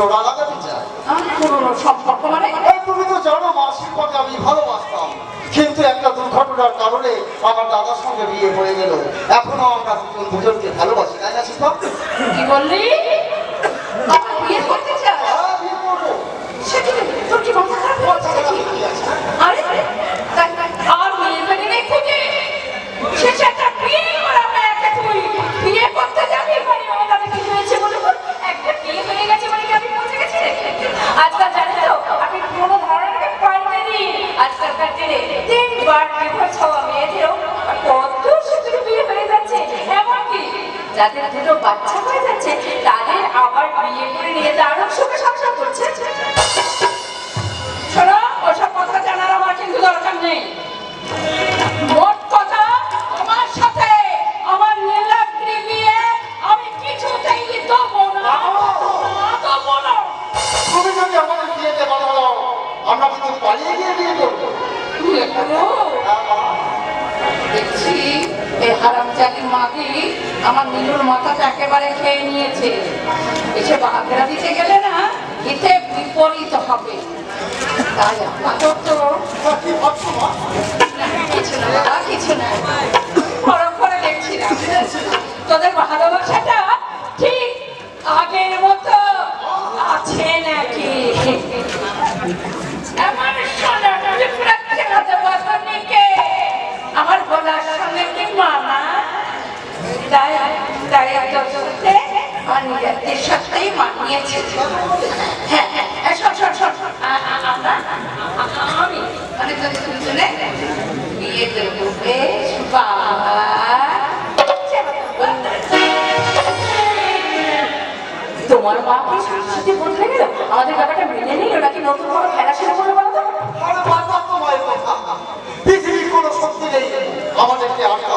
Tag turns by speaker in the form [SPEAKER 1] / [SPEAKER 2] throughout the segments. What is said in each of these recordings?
[SPEAKER 1] জোড়া লাগাতে চাই তুমি তো জানো মাসির পথে আমি ভালোবাসতাম। কিন্তু একটা দুর্ঘটনার কারণে আমার দাদার সঙ্গে বিয়ে হয়ে গেল। এখনও আমরা দুজন দুজনকে ভালোবাসি তাই না শিক্ষক?
[SPEAKER 2] কি বললি? বিয়ে করতে
[SPEAKER 1] চাই বিয়ে করব
[SPEAKER 2] সেটি তোর কি মাথা খারাপ।
[SPEAKER 3] মেয়েদেরও কত সুযোগ বিয়ে হয়ে যাচ্ছে। যাদের দুটো বাচ্চা হয়ে যাচ্ছে, তাদের আবার বিয়ে করে নিয়ে তারও সুখে সংসার করছে।
[SPEAKER 2] দেখছি এই হারাম চাকরির আমার মিলুর মাথাটা একেবারে খেয়ে নিয়েছে। এসে বাঘেরা দিতে গেলে না, হিতে বিপরীত হবে। তাই করে দেখছি তোদের ভালোবাসাটা ঠিক আগের মতো আছে নাকি? তাই হ্যাঁ, হ্যাঁ হ্যাঁ শোন শোন শোন। আমরা মানে
[SPEAKER 3] বিয়ে দেবো বেশ তোমার মা কি বলতে গেল? আমাদের ব্যাপারটা মেনে নিল নাকি নতুন কোনো খেলা শুরু করল বলো তো?
[SPEAKER 2] পৃথিবীর কোনো শক্তি নেই আমাদেরকে আটকা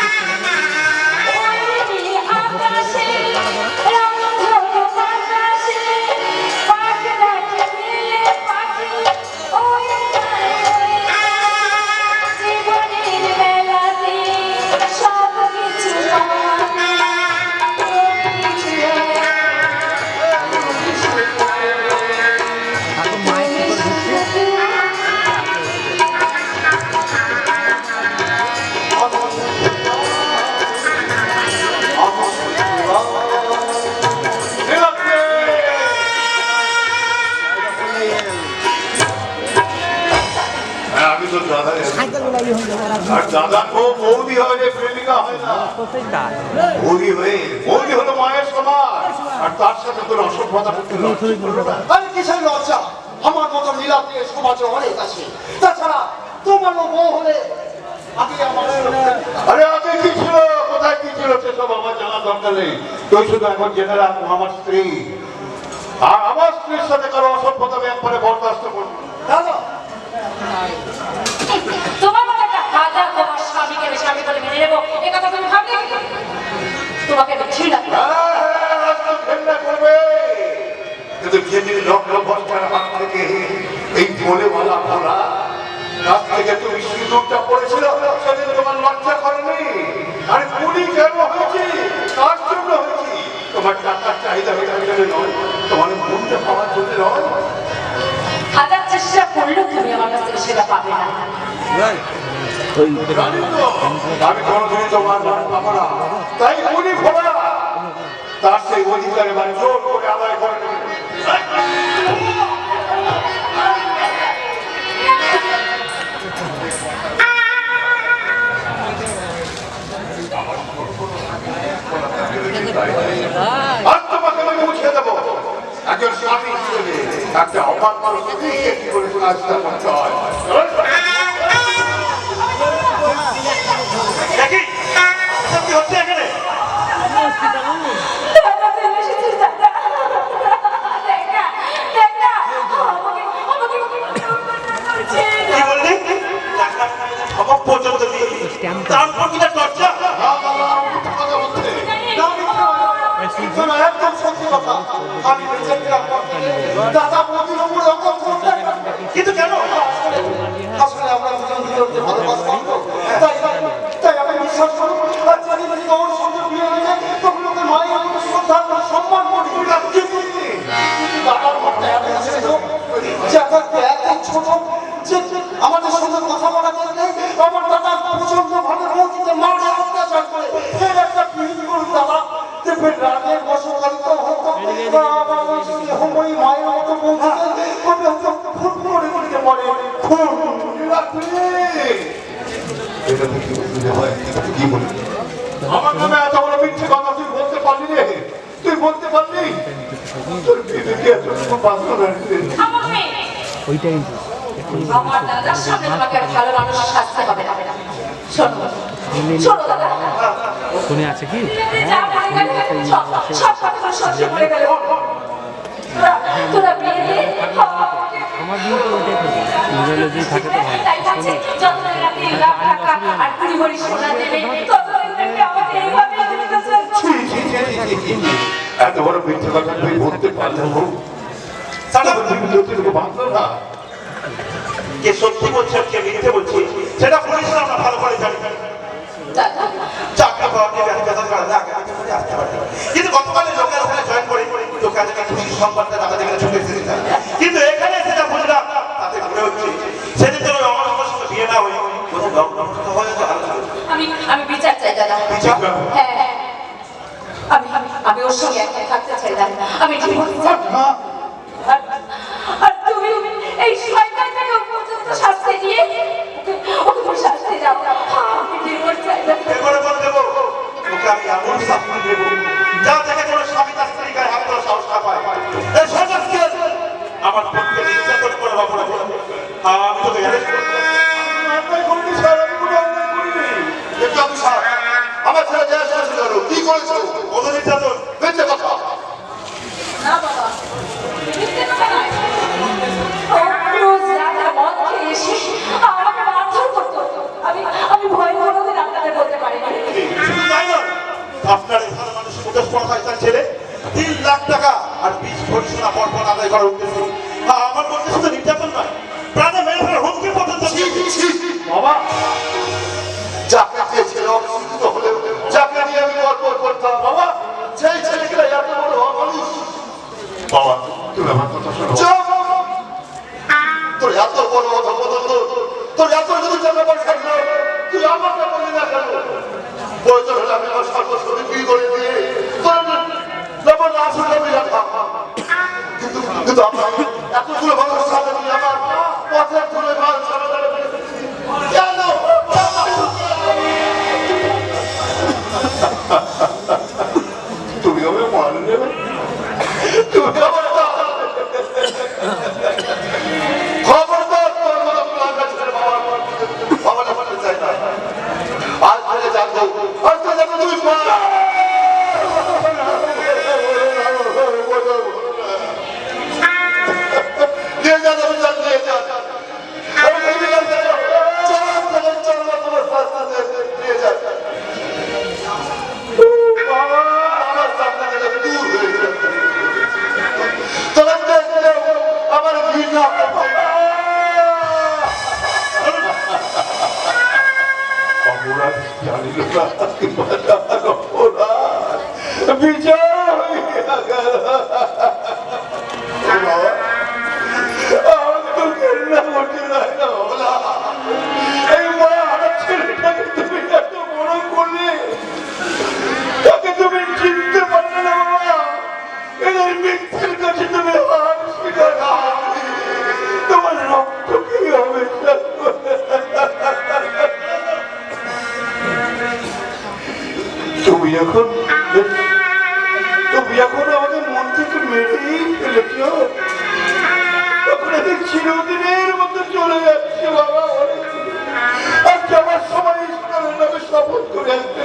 [SPEAKER 2] Thank you.
[SPEAKER 4] আর
[SPEAKER 5] দাদা তো বৌদি হয় প্রেমিকা। হয় না বৌদি হয়ে বৌদি হলো মায়ের সমান আর তার সাথে তোর অসভ্যতা করতে?
[SPEAKER 2] আমি কিসের লজ্জা? আমার মতো নীলাপে সমাজে অনেক আছে। তাছাড়া তোমারও বউ হলে
[SPEAKER 5] আরে আগে কি ছিল? কোথায় কি ছিল? সেসব আমার জানা দরকার নেই। তুই শুধু এখন জেনে রাখ আমার স্ত্রী। আর আমার স্ত্রীর সাথে কারও অসভ্যতা আমি একবারে বরদাস্ত করব
[SPEAKER 2] দাদা।
[SPEAKER 4] স্বামীকে আমি স্বামী বলে মেনে নেব। এ কথা তুমি ভাবলে তোমাকে ঘৃণা করি।
[SPEAKER 5] হ্যাঁ, হ্যাঁ, রাস্তা ঘেন্না করবে। কিন্তু যেদিন লগ্ন বস্তার হাত থেকে এই বলে বলা ভোলা কাছ থেকে তুমি সিঁদুরটা পড়েছিল? সেদিন তোমার লজ্জা করেনি? আরে পুরি কেন হয়েছি? কার জন্য হয়েছি? তোমার টাকার চাহিদা মেটার জন্য নয় তোমার মনটা পাওয়ার জন্য নয়।
[SPEAKER 4] হাজার চেষ্টা করলেও তুমি আমার কাছ থেকে সেটা পাবে না।
[SPEAKER 5] মান পাবো তাই পুরি ভোলা তার সেই অধিকার নেবে। তোমাকে আমি দেবো। একজন স্বামী হিসেবে একটা অবাক মানুষ কি করে আমার নামে এত বড় মিথ্যে কথা তুই বলতে পারলি রে তুই বলতে পারলি? তোর বিবেকে এতটুকু বাঁধলো না রে।
[SPEAKER 3] আমার
[SPEAKER 2] দাদার সামনে তোমাকে ভালো মানুষ শাস্তি হবে শোনো শোনো দাদা।
[SPEAKER 6] শুনে আছে কি?
[SPEAKER 2] তুমি যা বলে গেলে সব কথা সহ্য করে গেলে। তোরা তোরা বিয়ে দিয়ে
[SPEAKER 6] আমার দিন তো ওইটাই থাকে মোবাইলে যদি থাকে তো। ভালো
[SPEAKER 2] আছে যত রাতে লাখ টাকা আর কুড়ি ভরি সোনা দেবে
[SPEAKER 5] এত বড় মিথ্যে কথা তুই বলতে পারলে সারা বিবেকে তোকে বাঁধলো না?
[SPEAKER 7] কে সত্যি বলছে কে মিথ্যে বলছে সেটা পুলিশ আমরা ভালো করে জানি। চাকরি পাওয়াকে ব্যাংক বেতন কারণে আগে পিছনে করে আসতে পারে কিন্তু গতকালে লোকের ওখানে জয়েন করে লোকে আজকে খুশি সংবাদটা তাদের এখানে ছুটে এসেছে। কিন্তু এখানে সেটা বুঝলাম তাতে মনে হচ্ছে সেদিন তো ওই আমার আমার সঙ্গে বিয়ে না হয়ে
[SPEAKER 2] আমি আমি বিচার চাই দাদা।
[SPEAKER 7] বিচার?
[SPEAKER 2] হ্যাঁ আমি ওর সঙ্গে একটা থাকতে চাই দাদা আমি চাই আর- তুমি এই শয়তানটাকে পর্যন্ত শাস্তি দিয়ে ওকে- ওকে শাস্তি দাও। আমি ডিভোর্স চাই দাদা
[SPEAKER 7] এবারে বলে দেবো ওকে আমি এমন শাস্তি দেবো যা থেকে কোনো স্বামী তার স্ত্রী গায়ে হাত তোলা সাহস না পায়। এই সমাজকে আমার পক্ষে নির্যাতন করে।
[SPEAKER 1] আমার
[SPEAKER 7] মধ্যে শুধু নির্যাতন নয় প্রাণে মেরে ফেলার হুমকি পর্যন্ত
[SPEAKER 1] ছি, ছি, ছি।
[SPEAKER 5] বাবা।
[SPEAKER 1] যাকে যে ছেলে অপরিচিত হলেও যাকে নিয়ে আমি গল্প করতাম। বাবা সেই ছেলেকে এত বড় অমানুষ
[SPEAKER 5] বাবা তুমি আমার কথা শোনো।
[SPEAKER 1] তোর এত বড় অধপতন তোর এত যদি টাকা পয়সা তুই আমাকে বলি না কেন? প্রয়োজন হলে আমি আমার সর্বস্ব বিক্রি করে দিয়ে তোর আমি কিন্তু কিন্তু আমার এতগুলো
[SPEAKER 5] বিচার হইয়া গেল না মা আমার ছেলেটাকে তুমি এত করলে তাকে তুমি চিনতে পারলে না বাবা এদের মিথ্যের কাছে তুমি হার। তোমার রক্ত কি হবে তুমি এখন এখন আমাদের মন থেকে মেরেই ফেলে কেউ তখন চিরদিনের মতো চলে যাচ্ছে বাবা। আর যাওয়ার সময় ইসলামের নামে শপথ করে আসতে